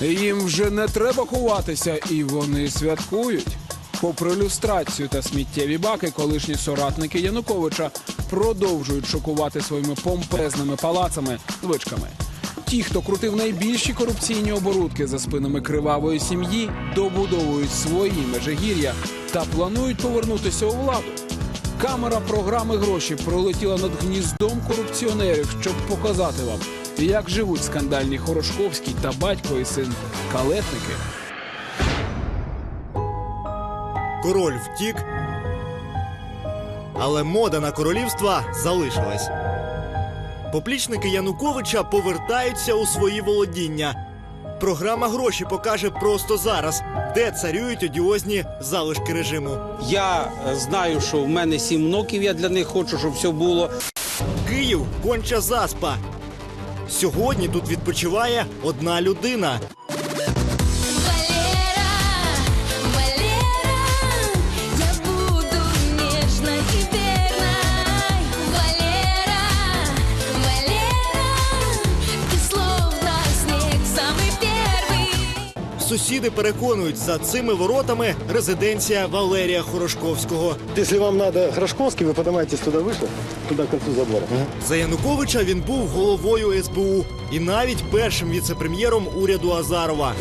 Їм вже не треба ховатися, і вони святкують. Попри люстрацію та сміттєві баки, колишні соратники Януковича продовжують шокувати своїми помпезними палацами звичками. Ті, хто крутив найбільші корупційні оборудки за спинами кривавої сім'ї, добудовують свої межигір'я та планують повернутися у владу. Камера програми гроші пролетіла над гніздом корупціонерів, щоб показати вам, як живуть скандальні Хорошковський та батько і син калетники. Король втік, але мода на королівства залишилась. Поплічники Януковича повертаються у свої володіння. Програма гроші покаже просто зараз, де царюють одіозні залишки режиму. Я е, знаю, що в мене сім внуків, я для них хочу, щоб все було. Київ конча заспа. Сьогодні тут відпочиває одна людина. Сусіди переконують, за цими воротами резиденція Валерія Хорошковського. Если вам надо Грошковский, вы поднимаетесь туда выше, туда к концу забора. За Януковича він був головою СБУ і навіть першим віце-прем'єром уряду Азарова.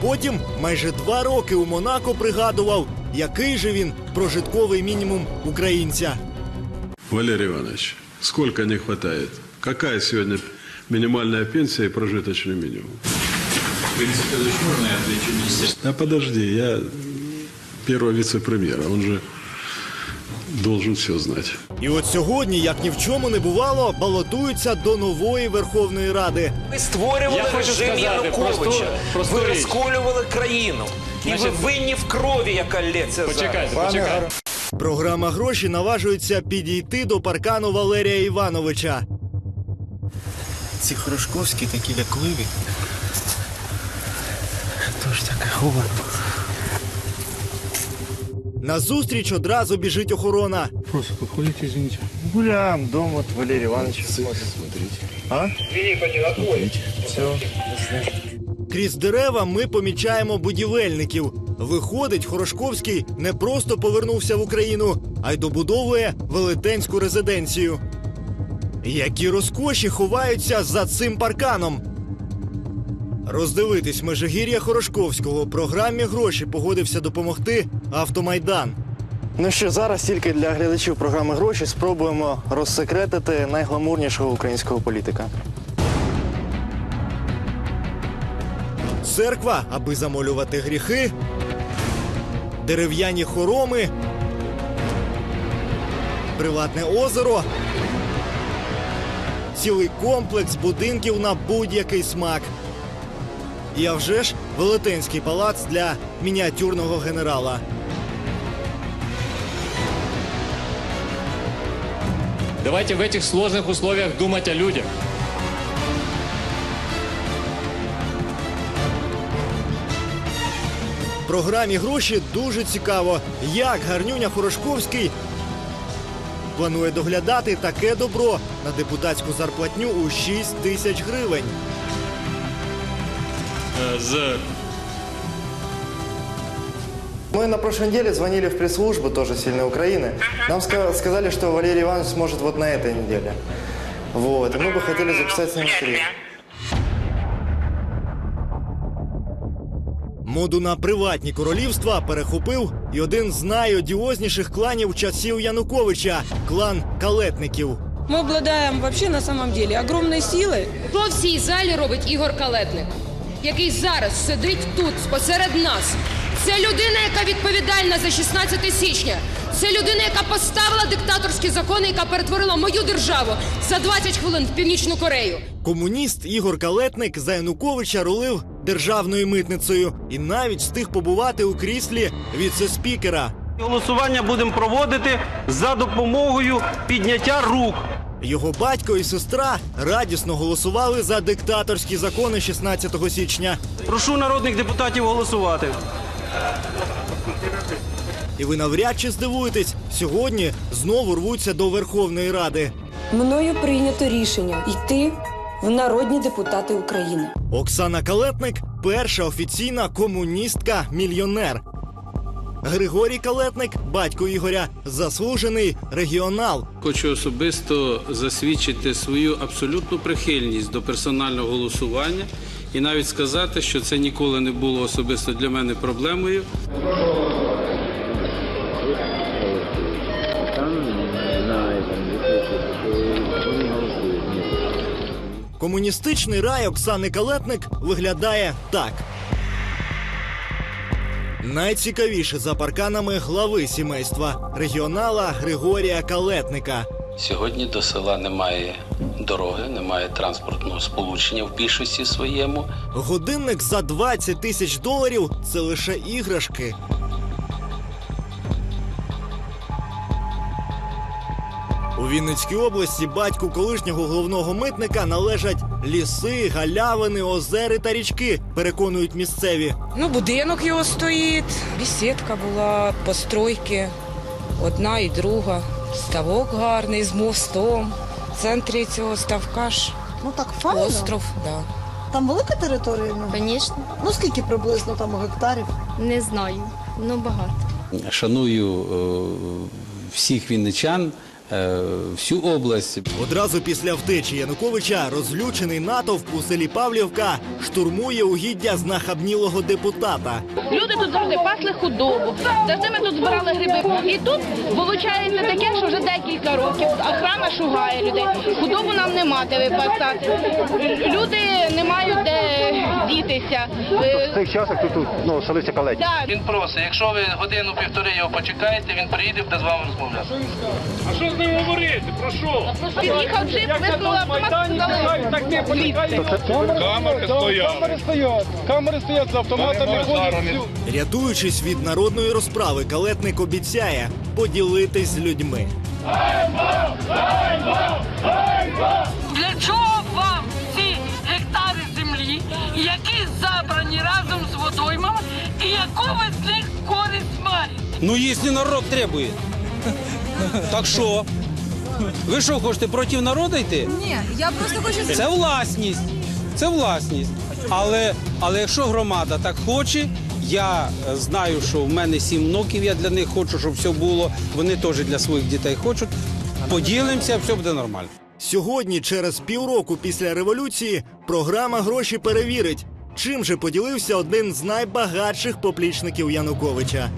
Потім майже два роки у Монако пригадував, який же він прожитковий мінімум українця. Валерий Иванович, сколько не хватает? Какая сегодня минимальная пенсия и прожиточный минимум? А подожди, я первого вице-премьера, он же должен все знать. І от сьогодні, як ні в чому не бувало, балотуються до нової Верховної Ради. Ви створювали Я хочу режим сказати Януковича. ви річ. розколювали країну. І ви винні в крові, яка лється Почекайте, почекайте. Програма гроші наважується підійти до паркану Валерія Івановича. Ці Хорошковські такі лякливі. Тож таке ховано. Назустріч одразу біжить охорона. Просто подходите, извините. Гуляем, дом вот Валерий Иванович. Смотрите. А? Все. Крізь дерева ми помічаємо будівельників. Виходить, Хорошковський не просто повернувся в Україну, а й добудовує велетенську резиденцію. Які розкоші ховаються за цим парканом. Роздивитись Межигір'я Хорошковського програмі гроші погодився допомогти Автомайдан. Ну що, зараз тільки для глядачів програми гроші спробуємо розсекретити найгламурнішого українського політика. Церква, аби замолювати гріхи, дерев'яні хороми, приватне озеро, цілий комплекс будинків на будь-який смак. І а вже ж велетенський палац для мініатюрного генерала. Давайте в этих сложных условиях думать о людях. В програмі гроші дуже цікаво, як гарнюня Хорошковський планує доглядати таке добро на депутатську зарплатню у 6 тисяч гривень. Э, З Мы на прошлой неделе звонили в пресс-службу тоже «Сильной Украины». Нам ска- сказали, что Валерий Иванович сможет вот на этой неделе. Вот. И мы бы хотели записать с ним встречу. Моду на приватні королівства перехопив і один з найодіозніших кланів часів Януковича клан калетників. Мы обладаем вообще на самом деле огромной силой. Що в цій залі робить Ігор Калетник, який зараз сидить тут посеред нас. Це людина, яка відповідальна за 16 січня. Це людина, яка поставила диктаторські закони, яка перетворила мою державу за 20 хвилин в Північну Корею. Комуніст Ігор Калетник за Януковича рулив державною митницею і навіть встиг побувати у кріслі віце-спікера. Голосування будемо проводити за допомогою підняття рук. Його батько і сестра радісно голосували за диктаторські закони 16 січня. Прошу народних депутатів голосувати. І ви навряд чи здивуєтесь, сьогодні знову рвуться до Верховної Ради. Мною прийнято рішення йти в народні депутати України. Оксана Калетник перша офіційна комуністка-мільйонер. Григорій Калетник, батько Ігоря, заслужений регіонал. Хочу особисто засвідчити свою абсолютну прихильність до персонального голосування і навіть сказати, що це ніколи не було особисто для мене проблемою. Комуністичний рай Оксани Калетник виглядає так. Найцікавіше за парканами глави сімейства регіонала Григорія Калетника. Сьогодні до села немає дороги, немає транспортного сполучення в більшості своєму. Годинник за 20 тисяч доларів це лише іграшки. У Вінницькій області батьку колишнього головного митника належать ліси, галявини, озери та річки, переконують місцеві. Ну, будинок його стоїть, бесідка була, постройки, одна і друга. Ставок гарний з мостом. В центрі цього ставка ж Ну так файно. остров. Да. Там велика територія? Ну, Звісно, ну скільки приблизно там гектарів? не знаю. Ну багато. Шаную е, всіх вінничан, всю область. Одразу після втечі Януковича розлючений натовп у селі Павлівка штурмує угіддя знахабнілого депутата. Люди тут завжди пасли худобу, завжди ми тут збирали гриби. І тут виходить таке, що вже декілька років охрана шугає людей. Худобу нам нема де випасати. Люди не мають де дітися. Е, цих часах тут, ну, селиться калеті. Так. Він просить, якщо ви годину-півтори його почекаєте, він приїде, буде з вами розмовляти. А що з ним говорити? Про що? Під'їхав джип, виснули автомат, сказали поліції. Камери стоять. Камери стоять. Камери стоять з автоматами. Рятуючись від народної розправи, калетник обіцяє поділитись з людьми. Для чого вам ці гектари землі, які забрані разом з водоймами, і яку ви з них користь маєте? Ну, если народ требует. Так що? Ви що, хочете проти народу йти? Ні, я просто хочу Це власність. Це власність. Але, але якщо громада так хоче, я е, знаю, що в мене сім внуків, я для них хочу, щоб все було. Вони теж для своїх дітей хочуть. Поділимося, все буде нормально. Сьогодні, через півроку після революції, програма гроші перевірить, чим же поділився один з найбагатших поплічників Януковича.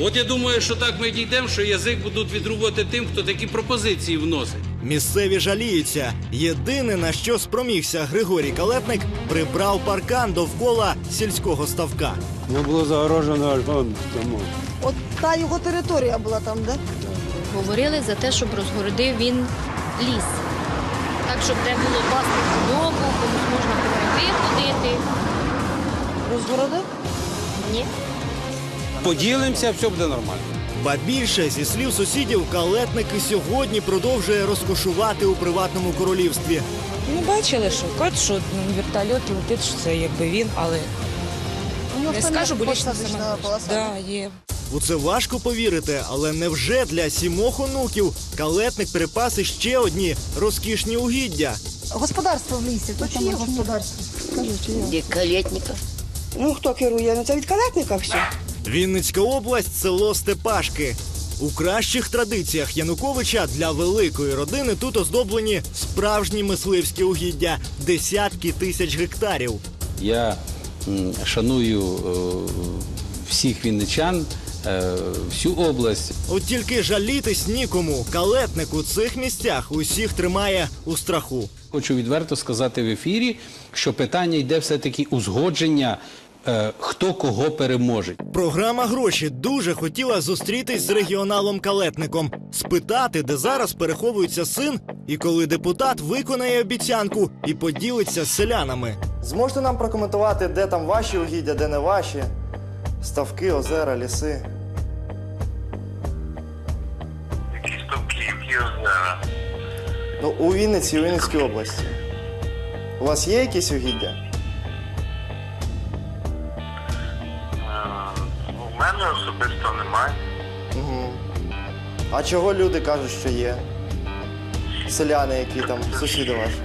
От я думаю, що так ми дійдемо, що язик будуть відрубувати тим, хто такі пропозиції вносить. Місцеві жаліються. Єдине на що спромігся Григорій Калетник, прибрав паркан довкола сільського ставка. Ну було загорожено аж вон тому. От та його територія була там, де? Говорили за те, щоб розгородив він ліс. Так, щоб де було пасти худобу, комусь можна гриби ходити. Розгородив? Ні. Поділимося, все буде нормально. Ба більше, зі слів сусідів, калетник і сьогодні продовжує розкошувати у приватному королівстві. Ну, бачили, що кажуть, що на вертольоті летить, що це якби він, але У не скажу, є бо лічно сама. Да, є. У це важко повірити, але невже для сімох онуків калетник припаси ще одні розкішні угіддя? Господарство в лісі. Тут є господарство. Скажи, чи? Від калетника. Ну, хто керує? Ну, це від калетника все. Вінницька область, село Степашки. У кращих традиціях Януковича для великої родини тут оздоблені справжні мисливські угіддя, десятки тисяч гектарів. Я шаную е, всіх вінничан, е, всю область. От тільки жалітись нікому. Калетник у цих місцях усіх тримає у страху. Хочу відверто сказати в ефірі, що питання йде все-таки узгодження, е, хто кого переможе. Програма гроші дуже хотіла зустрітись з регіоналом Калетником, спитати, де зараз переховується син, і коли депутат виконає обіцянку і поділиться з селянами. Зможете нам прокоментувати, де там ваші угіддя, де не ваші? Ставки, озера, ліси. Які ставки, які озера? Ну, у Вінниці, у Вінницькій області. У вас є якісь угіддя? Угу. А чого люди кажуть, що є? Селяни, які там, сусіди ваші.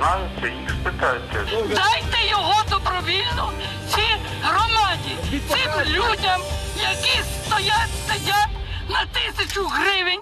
Не це їх спитайте. Дайте його добровільно цій громаді, цим людям, які стоять, сидять на тисячу гривень